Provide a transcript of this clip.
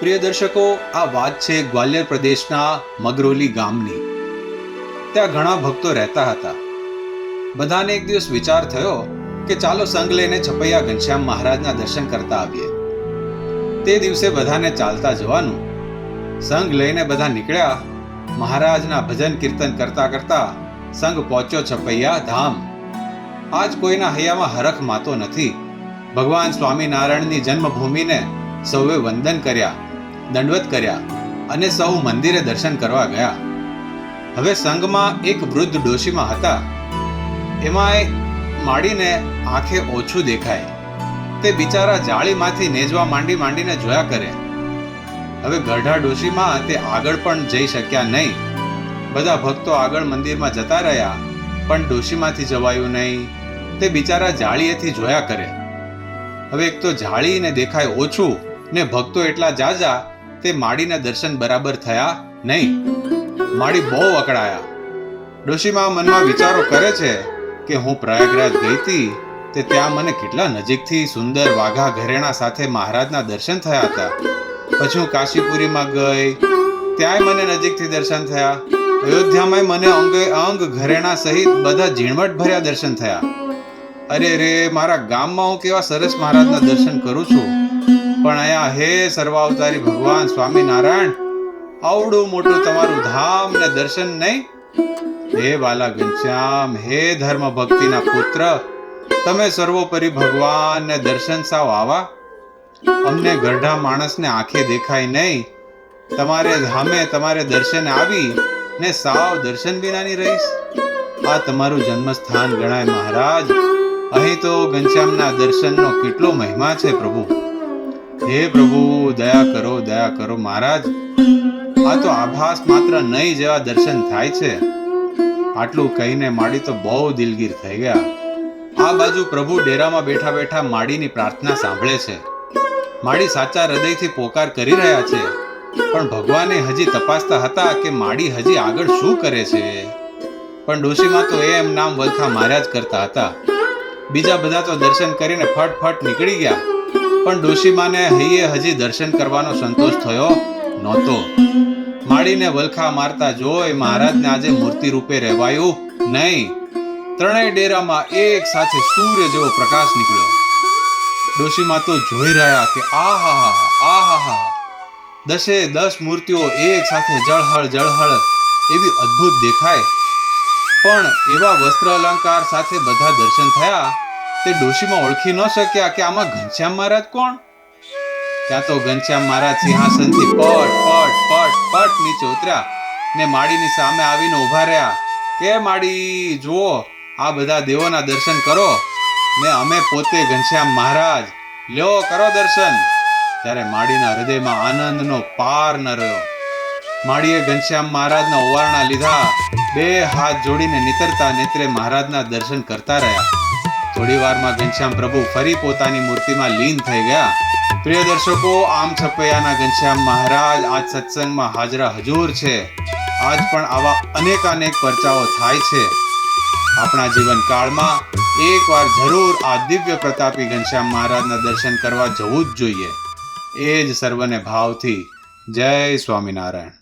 પ્રિય દર્શકો, આ વાત છે ગ્વાલિયર પ્રદેશના મગરોલી ગામની. ત્યાં ઘણા ભક્તો રહેતા હતા. બધાને એક દિવસ વિચાર થયો કે ચાલો સંગ લઈને છપૈયા ઘનશ્યામ મહારાજના દર્શન કરતા આવીએ. તે દિવસે બધાને ચાલતા જવાનું. સંઘ લઈને બધા નીકળ્યા. મહારાજના ભજન કીર્તન કરતા કરતા સંઘ પહોંચ્યો છપૈયા ધામ. આજ કોઈના હૈયામાં હરખ માતો નથી. ભગવાન સ્વામિનારાયણની જન્મભૂમિને સૌએ વંદન કર્યા. દંડવત કર્યા અને સૌ મંદિરે દર્શન કરવા ગયા. હવે સંઘમાં એક વૃદ્ધ ડોશીમાં હતા. એમાંય માડીને આંખે ઓછું દેખાય. તે બિચારા જાળીમાંથી નેજવા માંડી માંડીને જોયા કરે. હવે ગઢા ડોશીમાં તે આગળ પણ જઈ શક્યા નહીં. બધા ભક્તો આગળ મંદિરમાં જતા રહ્યા, પણ ડોશીમાંથી જવાયું નહીં. તે બિચારા જાળીએથી જોયા કરે. હવે એક તો જાળીને દેખાય ઓછું ને ભક્તો એટલા જાજા તે માડીના દર્શન બરાબર થયા નહીં. માડી બહુ અકળાયા ડોશીમાં મનમાં વિચારો કરે છે કે હું પ્રયાગરાજ ગઈ હતી તે ત્યાં મને કેટલા નજીકથી સુંદર વાઘા ઘરેણા સાથે મહારાજના દર્શન થયા હતા. પછી હું કાશીપુરીમાં ગઈ, ત્યાંય મને નજીકથી દર્શન થયા. અયોધ્યામાંય મને અંગે અંગ ઘરેણા સહિત બધા ઝીણવટ ભર્યા દર્શન થયા. અરે રે, મારા ગામમાં હું કેવા સરસ મહારાજના દર્શન કરું છું. પણ અહીંયા હે સર્વાવતારી ભગવાન સ્વામિનારાયણ? આવડું મોટું તમારું ધામ ને દર્શન નહીં? હે વાલા ઘનશ્યામ, હે ધર્મ ભક્તિના પુત્ર, તમે સર્વોપરી ભગવાન ને દર્શન સાવ આવા? અમને ગરઢા માણસને આંખે દેખાય નહીં. તમારે ધામે તમારે દર્શન આવી ને સાવ દર્શન વિનાની રહીશ. આ તમારું જન્મસ્થાન ગણાય મહારાજ. અહીં તો ઘનશ્યામના દર્શનનો કેટલો મહિમા છે પ્રભુ. હે પ્રભુ, દયા કરો દયા કરો મહારાજ. આ તો આભાસ માત્ર નહીં જેવા દર્શન થાય છે. આટલું કહીને માડી તો બહુ દિલગીર થઈ ગયા. આ બાજુ પ્રભુ ડેરામાં બેઠા બેઠા માડીની પ્રાર્થના સાંભળે છે. માડી સાચા હૃદયથી પોકાર કરી રહ્યા છે. પણ ભગવાને હજી તપાસતા હતા કે માડી હજી આગળ શું કરે છે. પણ ડોશીમાં તો એમ નામ વલખા માર્યા જ કરતા હતા. બીજા બધા તો દર્શન કરીને ફટફટ નીકળી ગયા. પણ ડોશીમાને હૈયે હજી દર્શન કરવાનો સંતોષ થયો નહોતો. માળીને વલખા મારતા જોઈ મહારાજને આજે મૂર્તિ રૂપે રહેવાયું નહીં. ત્રણેય ડેરામાં એક સાથે સૂર્ય જેવો પ્રકાશ નીકળ્યો. ડોશીમાં તો જોઈ રહ્યા કે આ હા હા આ દસે દસ મૂર્તિઓ એક સાથે જળહળ જળહળ એવી અદ્ભુત દેખાય. પણ એવા વસ્ત્ર અલંકાર સાથે બધા દર્શન થયા તે ડોશીમાં ઓળખી ન શક્યા કે આમાં ઘનશ્યામ મહારાજ કોણ? ત્યાં તો ઘનશ્યામ મહારાજ સિંહાસનથી પટ પટ પટ પટ નીચે ઉતર્યા ને માડીની સામે આવીને ઊભા રહ્યા. કે માડી, જુઓ, આ બધા દેવોના દર્શન કરો ને અમે પોતે ઘનશ્યામ મહારાજ. લ્યો, કરો દર્શન. ત્યારે માડીના હૃદયમાં આનંદનો પાર ન રહ્યો. માડીએ ઘનશ્યામ મહારાજના ઓવારણા લીધા. બે હાથ જોડીને નિતરતા નેત્રે મહારાજના દર્શન કરતા રહ્યા. થોડી વારમાં ઘનશ્યામ પ્રભુ ફરી પોતાની મૂર્તિમાં લીન થઈ ગયા. પ્રિય દર્શકો, આમ છપૈયાના ઘનશ્યામ મહારાજ આજ સત્સંગમાં હાજરા હજુર છે. આજ પણ આવા અનેકાનેક પરચાઓ થાય છે. આપણા જીવન કાળમાં એકવાર જરૂર આ દિવ્ય પ્રતાપી ઘનશ્યામ મહારાજના દર્શન કરવા જવું જ જોઈએ. એ જ સર્વને ભાવથી. જય સ્વામિનારાયણ.